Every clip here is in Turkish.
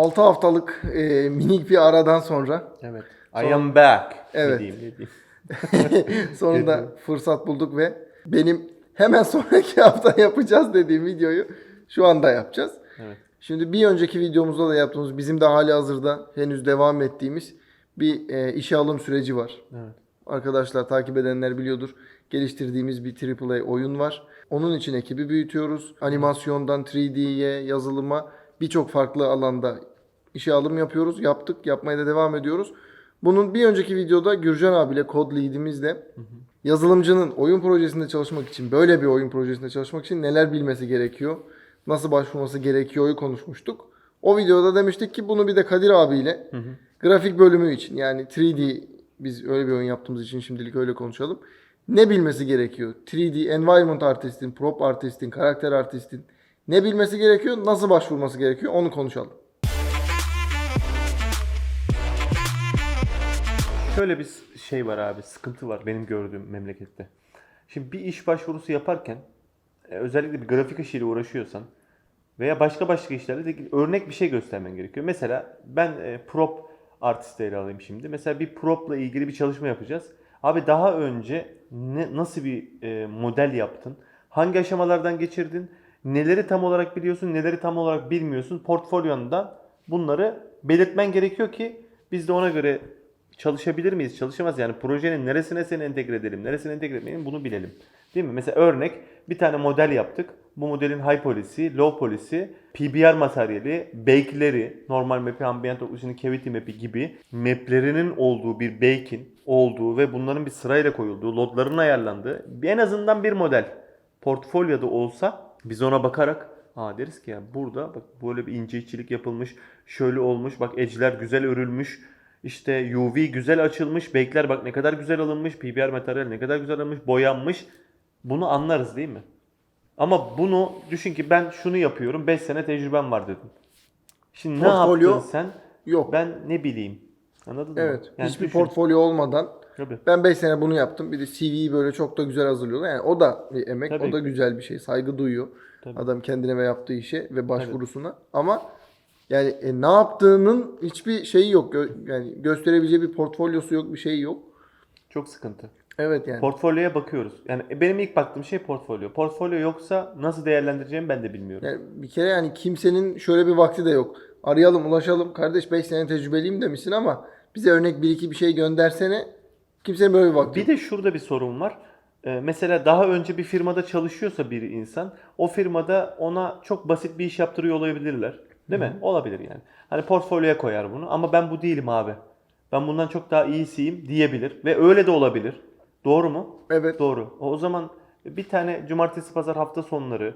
6 haftalık e, minik bir aradan sonra Evet. Sonra- I am back. Evet. Ne diyeyim. sonunda fırsat bulduk ve benim hemen sonraki hafta yapacağız dediğim videoyu şu anda yapacağız. Evet. Şimdi bir önceki videomuzda da yaptığımız bizim de hali hazırda henüz devam ettiğimiz bir e, işe alım süreci var. Evet. Arkadaşlar takip edenler biliyordur. Geliştirdiğimiz bir AAA oyun var. Onun için ekibi büyütüyoruz. Animasyondan 3D'ye, yazılıma birçok farklı alanda işe alım yapıyoruz. Yaptık, yapmaya da devam ediyoruz. Bunun bir önceki videoda Gürcan abiyle, kod lead'imizle yazılımcının oyun projesinde çalışmak için, böyle bir oyun projesinde çalışmak için neler bilmesi gerekiyor, nasıl başvurması gerekiyor'yu konuşmuştuk. O videoda demiştik ki bunu bir de Kadir abiyle grafik bölümü için yani 3D biz öyle bir oyun yaptığımız için şimdilik öyle konuşalım. Ne bilmesi gerekiyor? 3D environment artistin, prop artistin, karakter artistin ne bilmesi gerekiyor? Nasıl başvurması gerekiyor? Onu konuşalım. Şöyle bir şey var abi, sıkıntı var benim gördüğüm memlekette. Şimdi bir iş başvurusu yaparken e, özellikle bir grafik işiyle uğraşıyorsan veya başka başka işlerle de örnek bir şey göstermen gerekiyor. Mesela ben e, prop artistleri alayım şimdi. Mesela bir propla ilgili bir çalışma yapacağız. Abi daha önce ne, nasıl bir e, model yaptın? Hangi aşamalardan geçirdin? Neleri tam olarak biliyorsun, neleri tam olarak bilmiyorsun? Portfolyonda bunları belirtmen gerekiyor ki biz de ona göre çalışabilir miyiz, çalışamaz yani projenin neresine seni entegre edelim, neresine entegre etmeyelim bunu bilelim. Değil mi? Mesela örnek bir tane model yaptık. Bu modelin high policy, low policy, PBR materyali, bake'leri, normal map'i, ambient occlusion'ın cavity map'i gibi map'lerinin olduğu bir bake'in olduğu ve bunların bir sırayla koyulduğu, lotların ayarlandığı en azından bir model portfolyoda olsa biz ona bakarak Aa deriz ki ya burada bak böyle bir ince işçilik yapılmış, şöyle olmuş, bak edge'ler güzel örülmüş, işte UV güzel açılmış, bake'ler bak ne kadar güzel alınmış, PBR materyal ne kadar güzel alınmış, boyanmış. Bunu anlarız değil mi? Ama bunu düşün ki ben şunu yapıyorum, 5 sene tecrübem var dedim. Şimdi ne Portfolyo yaptın sen? Yok. Ben ne bileyim. Anladın mı? Evet. Yani hiçbir düşün. portfolyo olmadan Tabii. ben 5 sene bunu yaptım. Bir de CV'yi böyle çok da güzel hazırlıyorlar. Yani o da bir emek, Tabii. o da güzel bir şey. Saygı duyuyor Tabii. adam kendine ve yaptığı işe ve başvurusuna. Ama yani e, ne yaptığının hiçbir şeyi yok. Gö- yani gösterebileceği bir portfolyosu yok, bir şey yok. Çok sıkıntı. Evet yani. Portfolyoya bakıyoruz. Yani benim ilk baktığım şey portfolyo. Portfolyo yoksa nasıl değerlendireceğimi ben de bilmiyorum. Yani bir kere yani kimsenin şöyle bir vakti de yok. Arayalım, ulaşalım. Kardeş 5 sene tecrübeliyim demişsin ama bize örnek bir iki bir şey göndersene. Kimsenin böyle bir vakti Bir yok. de şurada bir sorun var. Ee, mesela daha önce bir firmada çalışıyorsa bir insan, o firmada ona çok basit bir iş yaptırıyor olabilirler. Değil mi? Olabilir yani. Hani portfolyoya koyar bunu ama ben bu değilim abi. Ben bundan çok daha iyisiyim diyebilir ve öyle de olabilir. Doğru mu? Evet. Doğru. O zaman bir tane cumartesi pazar hafta sonları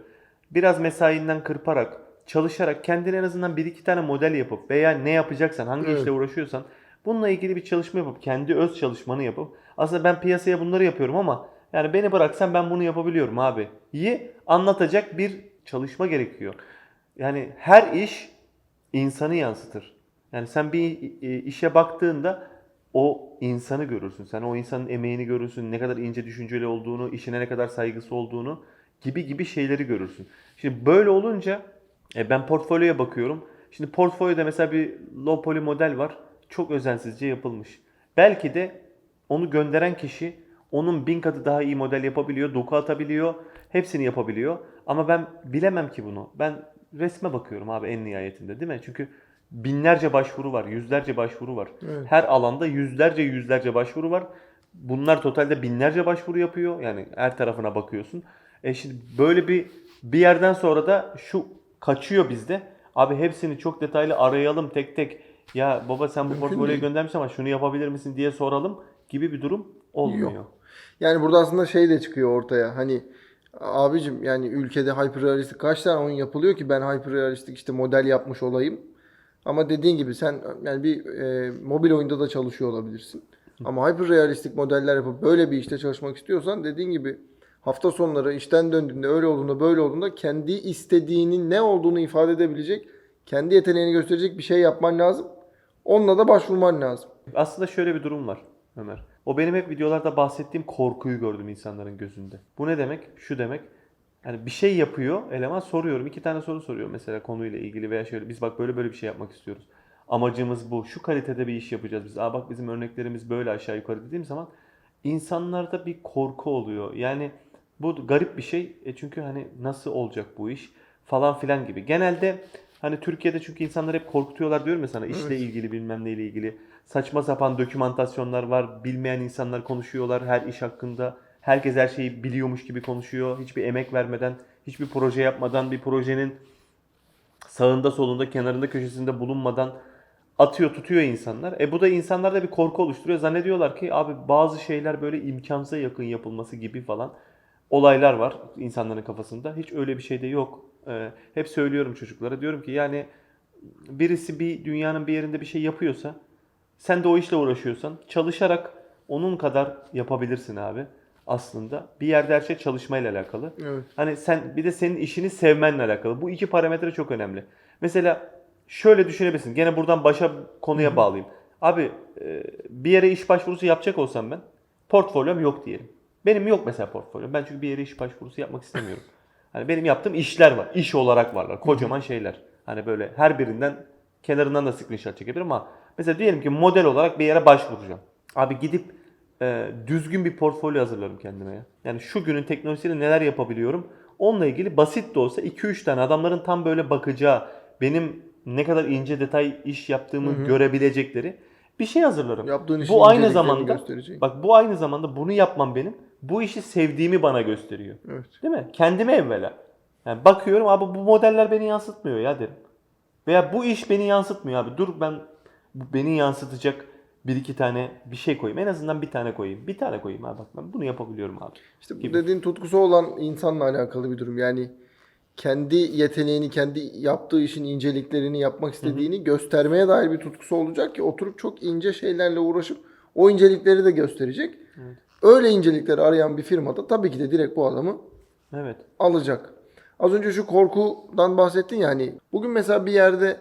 biraz mesainden kırparak, çalışarak kendine en azından bir iki tane model yapıp veya ne yapacaksan, hangi Evet. işle uğraşıyorsan bununla ilgili bir çalışma yapıp, kendi öz çalışmanı yapıp aslında ben piyasaya bunları yapıyorum ama yani beni bıraksan ben bunu yapabiliyorum abi. İyi anlatacak bir çalışma gerekiyor. Yani her iş insanı yansıtır. Yani sen bir e, işe baktığında o insanı görürsün. Sen o insanın emeğini görürsün. Ne kadar ince düşünceli olduğunu, işine ne kadar saygısı olduğunu gibi gibi şeyleri görürsün. Şimdi böyle olunca e, ben portfolyoya bakıyorum. Şimdi portfolyoda mesela bir low poly model var. Çok özensizce yapılmış. Belki de onu gönderen kişi onun bin katı daha iyi model yapabiliyor, doku atabiliyor, hepsini yapabiliyor. Ama ben bilemem ki bunu. Ben resme bakıyorum abi en nihayetinde değil mi? Çünkü binlerce başvuru var, yüzlerce başvuru var. Evet. Her alanda yüzlerce yüzlerce başvuru var. Bunlar totalde binlerce başvuru yapıyor. Yani her tarafına bakıyorsun. E şimdi böyle bir bir yerden sonra da şu kaçıyor bizde. Abi hepsini çok detaylı arayalım tek tek. Ya baba sen bu Mümkün portfolyoyu değil. göndermiş ama şunu yapabilir misin diye soralım gibi bir durum olmuyor. Yok. Yani burada aslında şey de çıkıyor ortaya. Hani abicim yani ülkede hyperrealistik kaç tane oyun yapılıyor ki ben hyperrealistik işte model yapmış olayım. Ama dediğin gibi sen yani bir e, mobil oyunda da çalışıyor olabilirsin. Ama hyperrealistik modeller yapıp böyle bir işte çalışmak istiyorsan dediğin gibi hafta sonları işten döndüğünde öyle olduğunda böyle olduğunda kendi istediğinin ne olduğunu ifade edebilecek, kendi yeteneğini gösterecek bir şey yapman lazım. Onunla da başvurman lazım. Aslında şöyle bir durum var Ömer. O benim hep videolarda bahsettiğim korkuyu gördüm insanların gözünde. Bu ne demek? Şu demek. hani bir şey yapıyor eleman soruyorum. iki tane soru soruyor mesela konuyla ilgili veya şöyle biz bak böyle böyle bir şey yapmak istiyoruz. Amacımız bu. Şu kalitede bir iş yapacağız biz. Aa bak bizim örneklerimiz böyle aşağı yukarı dediğim zaman insanlarda bir korku oluyor. Yani bu garip bir şey. E çünkü hani nasıl olacak bu iş falan filan gibi. Genelde hani Türkiye'de çünkü insanlar hep korkutuyorlar diyorum ya sana işle ilgili bilmem neyle ilgili. Saçma sapan dokümantasyonlar var. Bilmeyen insanlar konuşuyorlar her iş hakkında. Herkes her şeyi biliyormuş gibi konuşuyor. Hiçbir emek vermeden, hiçbir proje yapmadan, bir projenin sağında solunda kenarında köşesinde bulunmadan atıyor tutuyor insanlar. E bu da insanlarda bir korku oluşturuyor. Zannediyorlar ki abi bazı şeyler böyle imkansıza yakın yapılması gibi falan olaylar var insanların kafasında. Hiç öyle bir şey de yok. Ee, hep söylüyorum çocuklara. Diyorum ki yani birisi bir dünyanın bir yerinde bir şey yapıyorsa sen de o işle uğraşıyorsan çalışarak onun kadar yapabilirsin abi aslında. Bir yerde her şey çalışmayla alakalı. Evet. Hani sen bir de senin işini sevmenle alakalı. Bu iki parametre çok önemli. Mesela şöyle düşünebilirsin. Gene buradan başa konuya bağlayayım. Abi e, bir yere iş başvurusu yapacak olsam ben portfolyom yok diyelim. Benim yok mesela portfolyom. Ben çünkü bir yere iş başvurusu yapmak istemiyorum. Hani benim yaptığım işler var. İş olarak varlar. Kocaman şeyler. Hani böyle her birinden kenarından da screenshot çekebilirim ama mesela diyelim ki model olarak bir yere başvuracağım. Abi gidip e, düzgün bir portfolyo hazırlarım kendime ya. Yani şu günün teknolojisiyle neler yapabiliyorum? Onunla ilgili basit de olsa 2-3 tane adamların tam böyle bakacağı, benim ne kadar ince detay iş yaptığımı görebilecekleri bir şey hazırlarım. Yaptığın işin bu aynı zamanda gösterecek. bak bu aynı zamanda bunu yapmam benim bu işi sevdiğimi bana gösteriyor. Evet. Değil mi? Kendime evvela. Yani bakıyorum abi bu modeller beni yansıtmıyor ya derim. Veya bu iş beni yansıtmıyor abi. Dur ben beni yansıtacak bir iki tane bir şey koyayım. En azından bir tane koyayım. Bir tane koyayım abi bak ben bunu yapabiliyorum abi. İşte bu Gibi. dediğin tutkusu olan insanla alakalı bir durum. Yani kendi yeteneğini, kendi yaptığı işin inceliklerini yapmak istediğini göstermeye dair bir tutkusu olacak ki oturup çok ince şeylerle uğraşıp o incelikleri de gösterecek. Öyle incelikleri arayan bir firmada tabii ki de direkt bu adamı Evet. alacak. Az önce şu korkudan bahsettin ya hani bugün mesela bir yerde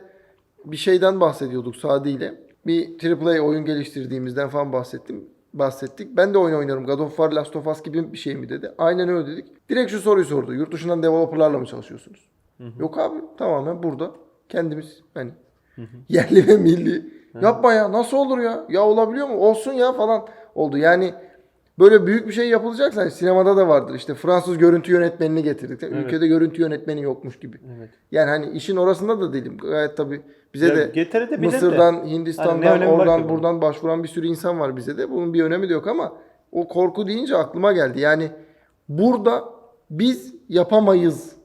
bir şeyden bahsediyorduk Sadi ile. Bir AAA oyun geliştirdiğimizden falan bahsettim. Bahsettik. Ben de oyun oynuyorum. God of War, Last of Us gibi bir şey mi dedi. Aynen öyle dedik. Direkt şu soruyu sordu. Yurt dışından developerlarla mı çalışıyorsunuz? Yok abi tamamen burada. Kendimiz hani yerli ve milli. Yapma ya nasıl olur ya? Ya olabiliyor mu? Olsun ya falan oldu. Yani böyle büyük bir şey yapılacaksa hani sinemada da vardır. İşte Fransız görüntü yönetmenini getirdik. Evet. Ülkede görüntü yönetmeni yokmuş gibi. Evet. Yani hani işin orasında da değilim. Gayet tabii bize Ya de de. Mısır'dan, Hani Hindistan'dan, var oradan buradan başvuran bir sürü insan var bize de. Bunun bir önemi de yok ama o korku deyince aklıma geldi. Yani burada biz yapamayız.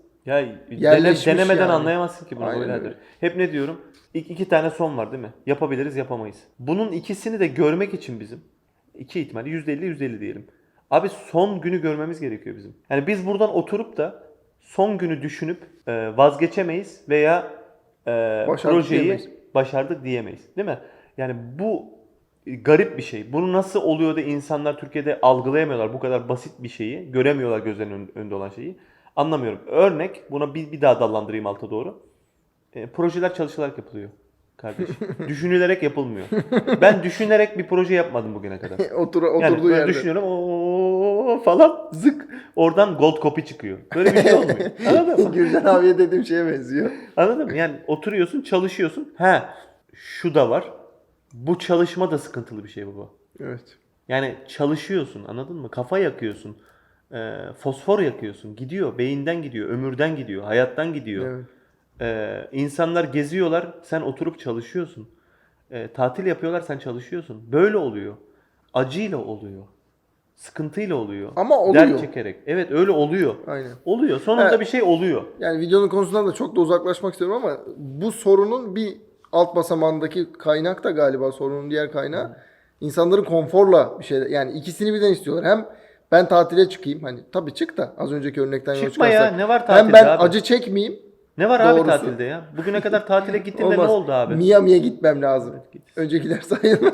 Ya dene- denemeden yani. anlayamazsın ki bunu Aynen. Hep ne diyorum? İki, iki tane son var değil mi? Yapabiliriz yapamayız. Bunun ikisini de görmek için bizim iki ihtimal %50 %50 diyelim. Abi son günü görmemiz gerekiyor bizim. Yani biz buradan oturup da son günü düşünüp e, vazgeçemeyiz veya e, Başardık projeyi diyemeyiz. başardık diyemeyiz. Değil mi? Yani bu garip bir şey. Bunu nasıl oluyor da insanlar Türkiye'de algılayamıyorlar bu kadar basit bir şeyi. Göremiyorlar gözlerinin ön- önünde olan şeyi. Anlamıyorum. Örnek buna bir, bir daha dallandırayım alta doğru. E, projeler çalışılarak yapılıyor kardeşim. Düşünülerek yapılmıyor. Ben düşünerek bir proje yapmadım bugüne kadar. Otur, Yani oturduğu böyle yerde. düşünüyorum o falan zık oradan gold copy çıkıyor. Böyle bir şey olmuyor. Anladın mı? Gülden abiye dediğim şeye benziyor. Anladın mı? Yani oturuyorsun, çalışıyorsun. He, şu da var. Bu çalışma da sıkıntılı bir şey baba. Evet. Yani çalışıyorsun, anladın mı? Kafa yakıyorsun. Ee, fosfor yakıyorsun. Gidiyor, beyinden gidiyor, ömürden gidiyor, hayattan gidiyor. Evet. Ee, insanlar geziyorlar, sen oturup çalışıyorsun. Ee, tatil yapıyorlar, sen çalışıyorsun. Böyle oluyor. Acıyla oluyor. Sıkıntıyla oluyor. Ama oluyor. Dert çekerek. Evet öyle oluyor. Aynen. Oluyor. Sonunda Evet. bir şey oluyor. Yani videonun konusundan da çok da uzaklaşmak istiyorum ama bu sorunun bir alt basamağındaki kaynak da galiba sorunun diğer kaynağı insanların konforla bir şey yani ikisini birden istiyorlar. Hem ben tatile çıkayım hani tabii çık da az önceki örnekten yola Çıkma ya, çıkarsak. ne var Hem tatilde ben abi? acı çekmeyeyim. Ne var abi Doğrusu. tatilde ya? Bugüne kadar tatile gittiğinde ne oldu abi? Miami'ye gitmem lazım. Evet, git. Öncekiler sayılmaz.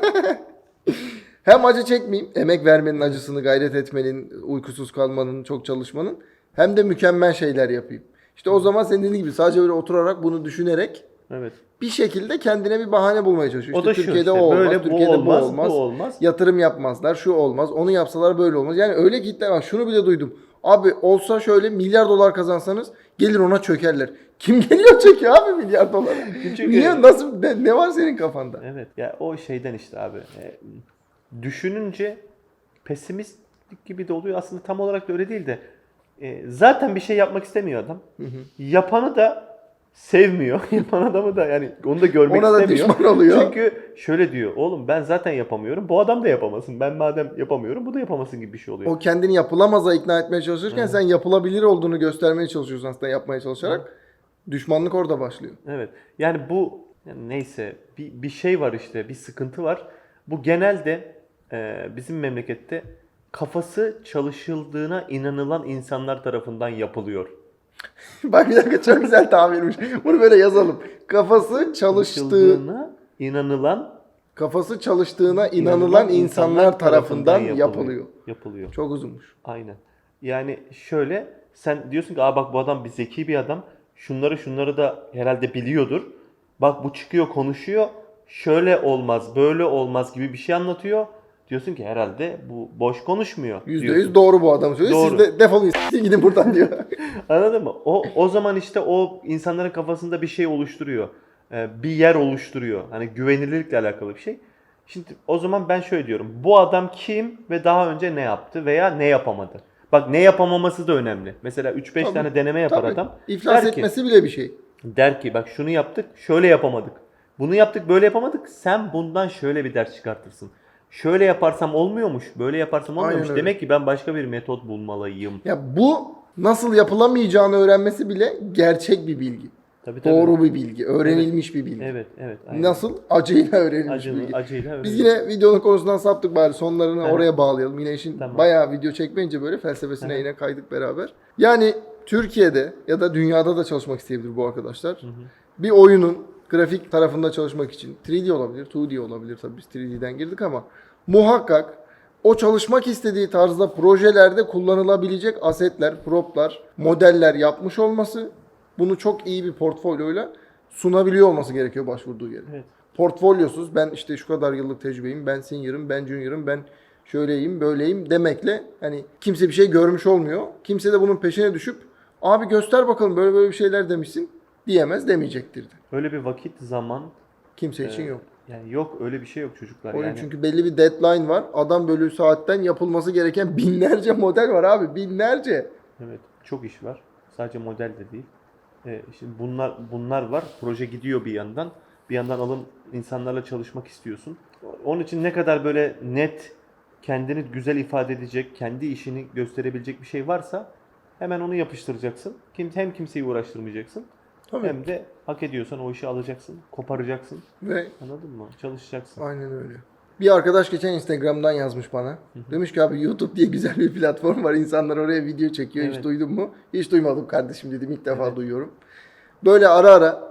hem acı çekmeyeyim, emek vermenin acısını, gayret etmenin, uykusuz kalmanın, çok çalışmanın hem de mükemmel şeyler yapayım. İşte o zaman senin dediğin gibi sadece böyle oturarak bunu düşünerek Evet. bir şekilde kendine bir bahane bulmaya çalışıyor. O İşte da şu Türkiye'de işte, o olmaz, böyle bu Türkiye'de olmaz, bu olmaz. bu olmaz. Yatırım yapmazlar, şu olmaz, onu yapsalar böyle olmaz. Yani öyle kitler var. Şunu bile duydum. Abi olsa şöyle milyar dolar kazansanız gelir ona çökerler. Kim geliyor çekiyor abi milyar dolar? Niye nasıl ne, ne var senin kafanda? Evet ya o şeyden işte abi. E, düşününce pesimistlik gibi de oluyor. Aslında tam olarak da öyle değil de e, zaten bir şey yapmak istemiyor adam. Yapanı da sevmiyor. Yapan adamı da yani onu da görmek Ona da istemiyor. düşman oluyor. Çünkü şöyle diyor. Oğlum ben zaten yapamıyorum. Bu adam da yapamasın. Ben madem yapamıyorum bu da yapamasın gibi bir şey oluyor. O kendini yapılamaza ikna etmeye çalışırken sen yapılabilir olduğunu göstermeye çalışıyorsun aslında yapmaya çalışarak. Düşmanlık orada başlıyor. Evet. Yani bu yani neyse bir, bir şey var işte bir sıkıntı var. Bu genelde e, bizim memlekette kafası çalışıldığına inanılan insanlar tarafından yapılıyor. Bak bir dakika çok güzel tabirmiş. Bunu böyle yazalım. Kafası çalıştığı, Çalışıldığına inanılan kafası çalıştığına inanılan insanlar tarafından yapılıyor. Yapılıyor. Çok uzunmuş. Aynen. Yani şöyle sen diyorsun ki Aa bak bu adam bir zeki bir adam. Şunları şunları da herhalde biliyordur. Bak bu çıkıyor konuşuyor. Şöyle olmaz, böyle olmaz gibi bir şey anlatıyor. Diyorsun ki herhalde bu boş konuşmuyor. Yüzde diyorsun. yüz doğru bu adam söylüyor. Doğru. Siz de defolun gidin buradan diyor. Anladın mı? O o zaman işte o insanların kafasında bir şey oluşturuyor. Ee, bir yer oluşturuyor. Hani güvenilirlikle alakalı bir şey. Şimdi o zaman ben şöyle diyorum. Bu adam kim ve daha önce ne yaptı veya ne yapamadı? Bak ne yapamaması da önemli. Mesela 3-5 Tabii, tane deneme yapar Tabii. adam. İflas Der ki- etmesi bile bir şey. Der ki bak şunu yaptık şöyle yapamadık. Bunu yaptık böyle yapamadık. Sen bundan şöyle bir ders çıkartırsın. Şöyle yaparsam olmuyormuş. Böyle yaparsam olmuyormuş. Aynen öyle. Demek ki ben başka bir metot bulmalıyım. Ya bu nasıl yapılamayacağını öğrenmesi bile gerçek bir bilgi. Tabii tabii. Doğru bir bilgi. Öğrenilmiş bir bilgi. Evet evet. aynen. Nasıl? Acıyla öğrenilmiş Acılı, bilgi. acıyla Biz öyle. yine videonun konusundan saptık bari sonlarını Evet. oraya bağlayalım. Yine işin Tamam. bayağı video çekmeyince böyle felsefesine Evet. yine kaydık beraber. Yani Türkiye'de ya da dünyada da çalışmak isteyebilir bu arkadaşlar. Bir oyunun grafik tarafında çalışmak için 3D olabilir, 2D olabilir tabii biz 3D'den girdik ama muhakkak o çalışmak istediği tarzda projelerde kullanılabilecek asetler, proplar, modeller yapmış olması bunu çok iyi bir portfolyoyla sunabiliyor olması gerekiyor başvurduğu yere Evet. portfolyosuz ben işte şu kadar yıllık tecrübeyim, ben senior'ım, ben junior'ım, ben şöyleyim, böyleyim demekle hani kimse bir şey görmüş olmuyor. Kimse de bunun peşine düşüp abi göster bakalım böyle böyle bir şeyler demişsin diyemez demeyecektir de. Öyle bir vakit zaman Kimse için e, yok. Yani yok öyle bir şey yok çocuklar. Oyun yani çünkü belli bir deadline var. Adam bölü saatten yapılması gereken binlerce model var abi. Binlerce. evet çok iş var. Sadece model de değil. E, şimdi bunlar bunlar var. Proje gidiyor bir yandan. Bir yandan alım insanlarla çalışmak istiyorsun. Onun için ne kadar böyle net kendini güzel ifade edecek, kendi işini gösterebilecek bir şey varsa hemen onu yapıştıracaksın. Kim hem kimseyi uğraştırmayacaksın. Tabii. Hem de hak ediyorsan o işi alacaksın, koparacaksın. Ve Anladın mı? Çalışacaksın. Aynen öyle. Bir arkadaş geçen Instagram'dan yazmış bana. Demiş ki abi YouTube diye güzel bir platform var. İnsanlar oraya video çekiyor. Hiç Evet. duydun mu? Hiç duymadım kardeşim dedim. İlk defa duyuyorum. Böyle ara ara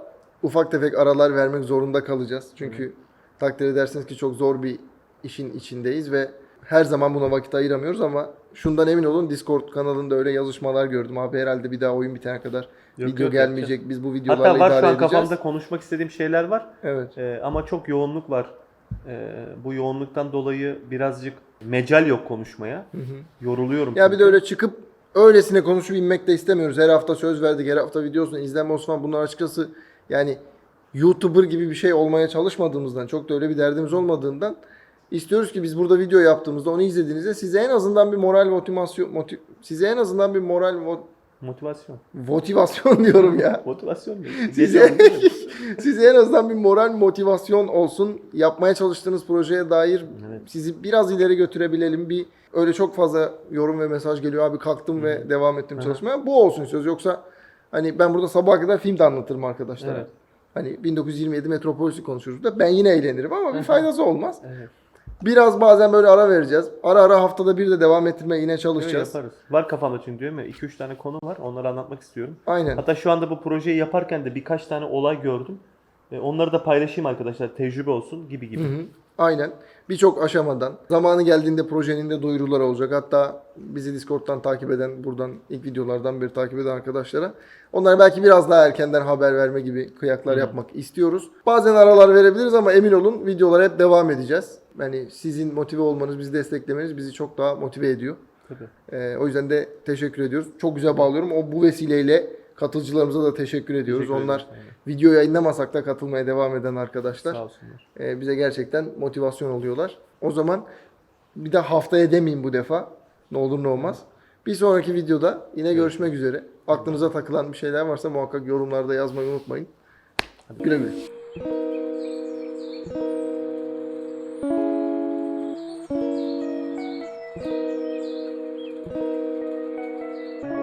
ufak tefek aralar vermek zorunda kalacağız. Çünkü takdir edersiniz ki çok zor bir işin içindeyiz ve her zaman buna vakit ayıramıyoruz ama şundan emin olun Discord kanalında öyle yazışmalar gördüm. Abi herhalde bir daha oyun bitene kadar Yok, video yok, gelmeyecek. Biz bu videolarla Hatta var idare şu an edeceğiz. kafamda konuşmak istediğim şeyler var. Evet. Ee, ama çok yoğunluk var. Ee, bu yoğunluktan dolayı birazcık mecal yok konuşmaya. Yoruluyorum. Ya bir çünkü. de öyle çıkıp öylesine konuşup inmek de istemiyoruz. Her hafta söz verdik, her hafta videosunu izlenme olsun falan. Bunlar açıkçası yani YouTuber gibi bir şey olmaya çalışmadığımızdan, çok da öyle bir derdimiz olmadığından istiyoruz ki biz burada video yaptığımızda onu izlediğinizde size en azından bir moral motivasyon motiv, size en azından bir moral mo- Motivasyon. motivasyon diyorum ya. Motivasyon değil. Size, size en azından bir moral motivasyon olsun. Yapmaya çalıştığınız projeye dair Evet. sizi biraz ileri götürebilelim. Bir öyle çok fazla yorum ve mesaj geliyor. Abi kalktım ve devam ettim çalışmaya. Bu olsun söz. Yoksa hani ben burada sabaha kadar film de anlatırım arkadaşlara. Evet. Hani 1927 Metropolis'i konuşuyoruz da ben yine eğlenirim ama bir faydası olmaz. Evet. Biraz bazen böyle ara vereceğiz. Ara ara haftada bir de devam ettirmeye yine Öyle çalışacağız. yaparız. Var kafamda çünkü diyorum ya 2-3 tane konu var. Onları anlatmak istiyorum. Aynen. Hatta şu anda bu projeyi yaparken de birkaç tane olay gördüm. Ee, Onları da paylaşayım arkadaşlar. Tecrübe olsun gibi gibi. Hı hı. Aynen. Birçok aşamadan. Zamanı geldiğinde projenin de duyuruları olacak. Hatta bizi Discord'dan takip eden, buradan ilk videolardan beri takip eden arkadaşlara onlara belki biraz daha erkenden haber verme gibi kıyaklar yapmak istiyoruz. Bazen aralar verebiliriz ama emin olun videolara hep devam edeceğiz. Yani sizin motive olmanız, bizi desteklemeniz bizi çok daha motive ediyor. Tabii. Ee, o yüzden de teşekkür ediyoruz. Çok güzel bağlıyorum. O bu vesileyle katılımcılarımıza da teşekkür ediyoruz. Teşekkür Onlar aynen. video yayınlamasak da katılmaya devam eden arkadaşlar. Sağ olsunlar. Ee, bize gerçekten motivasyon oluyorlar. O zaman bir de haftaya demeyeyim bu defa. Ne olur ne olmaz. Bir sonraki videoda yine görüşmek üzere. Aklınıza takılan bir şeyler varsa muhakkak yorumlarda yazmayı unutmayın. Güle güle.